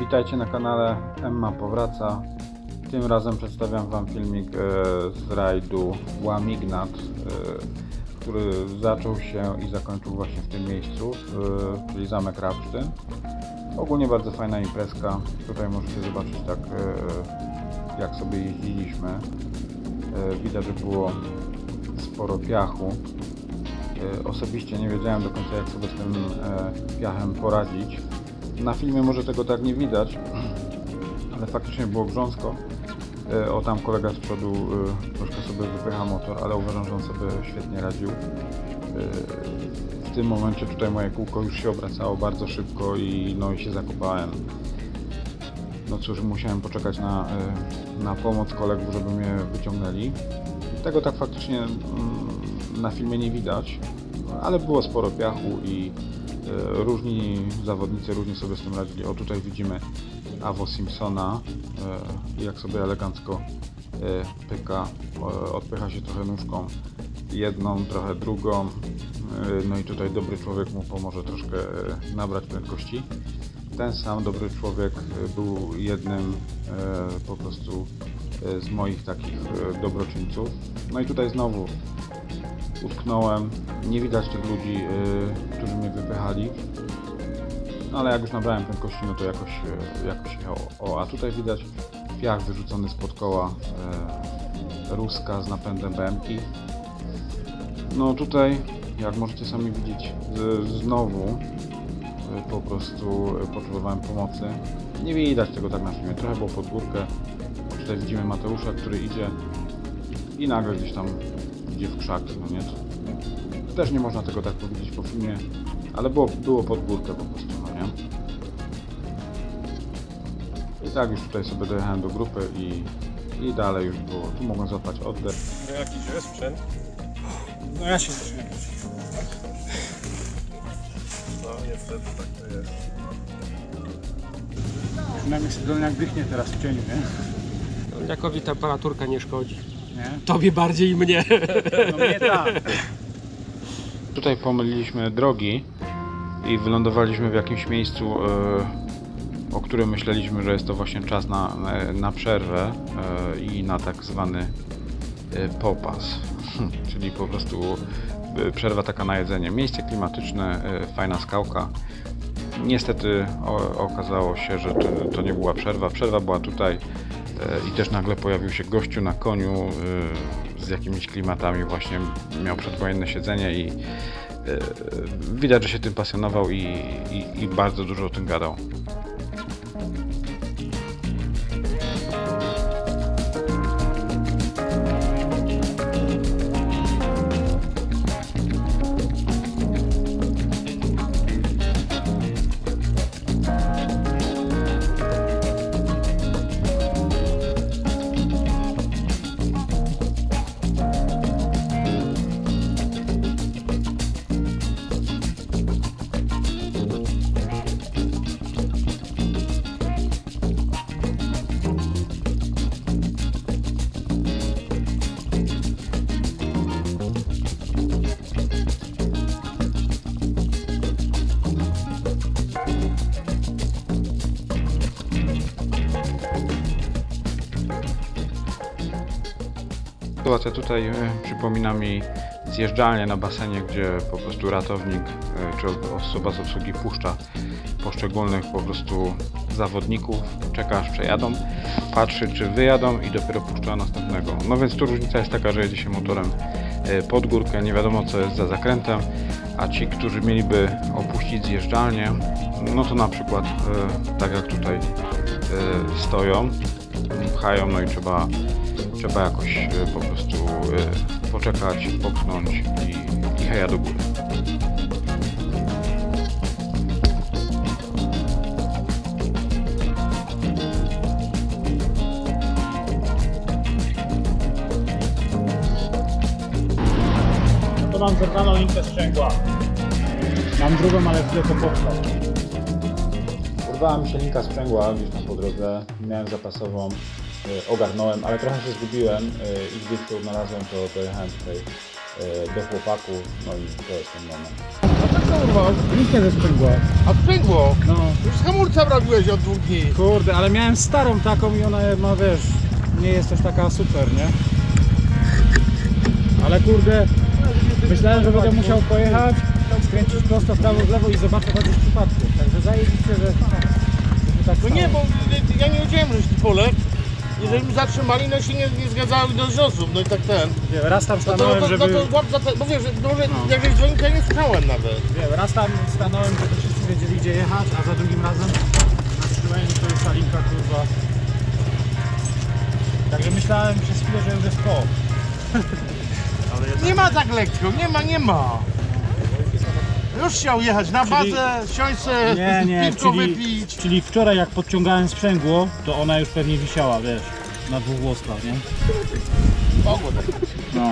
Witajcie na kanale Emma Powraca. Tym razem przedstawiam Wam filmik e, z rajdu Łamignat, e, który zaczął się i zakończył właśnie w tym miejscu, czyli Zamek Rapsztyn. Ogólnie bardzo fajna imprezka. Tutaj możecie zobaczyć tak, e, jak sobie jeździliśmy. Widać, że było sporo piachu. Osobiście nie wiedziałem do końca jak sobie z tym piachem poradzić. Na filmie może tego tak nie widać, ale faktycznie było grząsko. E, O tam kolega z przodu e, troszkę sobie wypycha motor, ale uważam, że on sobie świetnie radził. E, W tym momencie tutaj moje kółko już się obracało bardzo szybko i no i się zakopałem. No cóż, musiałem poczekać na, na pomoc kolegów, żeby mnie wyciągnęli. Tego tak faktycznie mm, na filmie nie widać, ale było sporo piachu i różni zawodnicy różnie sobie z tym radzili. O tutaj widzimy Avo Simpsona, e, jak sobie elegancko e, pyka, e, odpycha się trochę nóżką jedną, trochę drugą. E, No i tutaj dobry człowiek mu pomoże troszkę e, nabrać prędkości. Ten sam dobry człowiek e, był jednym e, po prostu e, z moich takich e, dobroczyńców. No i tutaj znowu utknąłem. Nie widać tych ludzi, y, którzy mnie wypychali. No ale jak już nabrałem prędkości, no to jakoś, y, jakoś jechało. O, a tutaj widać piach wyrzucony spod koła y, Ruska z napędem BMK. No tutaj, jak możecie sami widzieć, znowu y, po prostu potrzebowałem pomocy. Nie widać tego tak na filmie, trochę było pod górkę. Tutaj widzimy Mateusza, który idzie i nagle gdzieś tam idzie w krzaki, no nie? To też nie można tego tak powiedzieć po filmie, ale było, było pod górkę po prostu, no nie? I tak już tutaj sobie dojechałem do grupy i, i dalej już było. Tu mogłem złapać oddech. No jaki źle sprzęt? No ja się zaczynam. No niestety tak to jest. Przynajmniej sobie dolniak dychnie teraz w cieniu, nie? Jakowi temperaturka nie szkodzi. Nie? Tobie bardziej i mnie. No mnie tak. Tutaj pomyliliśmy drogi i wylądowaliśmy w jakimś miejscu, e, o którym myśleliśmy, że jest to właśnie czas na, na przerwę e, i na tak zwany e, popas, czyli po prostu przerwa taka na jedzenie. Miejsce klimatyczne, e, fajna skałka. Niestety o, okazało się, że to, to nie była przerwa. Przerwa była tutaj i też nagle pojawił się gościu na koniu e, z jakimiś klimatami. Właśnie miał przedwojenne siedzenie i e, widać, że się tym pasjonował i, i, i bardzo dużo o tym gadał. Sytuacja tutaj e, przypomina mi zjeżdżalnię na basenie, gdzie po prostu ratownik e, czy osoba z obsługi puszcza poszczególnych po prostu zawodników, czeka aż przejadą, patrzy czy wyjadą i dopiero puszcza następnego. No więc tu różnica jest taka, że jedzie się motorem e, pod górkę, nie wiadomo co jest za zakrętem, a ci, którzy mieliby opuścić zjeżdżalnię, no to na przykład tak jak tutaj stoją, pchają, no i trzeba trzeba jakoś e, po prostu e, poczekać, popchnąć i, i heja do góry. To mam zerwaną linkę sprzęgła. Mam drugą, ale chwilę to potrwa. Urwała mi się linka sprzęgła gdzieś tam po drodze, miałem zapasową, ogarnąłem, ale trochę się zgubiłem e, i gdzieś to znalazłem, to dojechałem tutaj e, do chłopaków, no i to jest ten moment. Kurwa, Linkę ze sprzęgła. a sprzęgło. No. Już z hamulca robiłeś od dwóch dni. Kurde, ale miałem starą taką i ona ma, wiesz, nie jest też taka super, nie? Ale kurde, myślałem, że będę musiał pojechać, skręcić prosto w prawo, w lewo i zobaczę chociaż przypadku. Także zajebiście, że, tak No nie, bo ja nie wiedziałem, że ci Polek. Jeżeli mi zatrzymali, no się nie, nie zgadzały dość osób, no i tak ten. Nie, raz tam No to, stanąłem, no to, żeby... no to łap za te, bo wiesz, że może No. jak żeś dzwonił, to ja nie słyszałem nawet. Nie, raz tam stanąłem, żeby wszyscy wiedzieli gdzie jechać, a za drugim razem zatrzymałem to jest ta linka kurwa. Także myślałem przez chwilę, że już jest po. Ale jednak... Nie ma tak lekko, nie ma, nie ma. Już chciał jechać na Czyli- bazę, siąść se, Nie, nie, piwko czyli, wypić. czyli wczoraj jak podciągałem sprzęgło, to ona już pewnie wisiała, wiesz, na dwóch włoskach, nie? Mogło tak. No.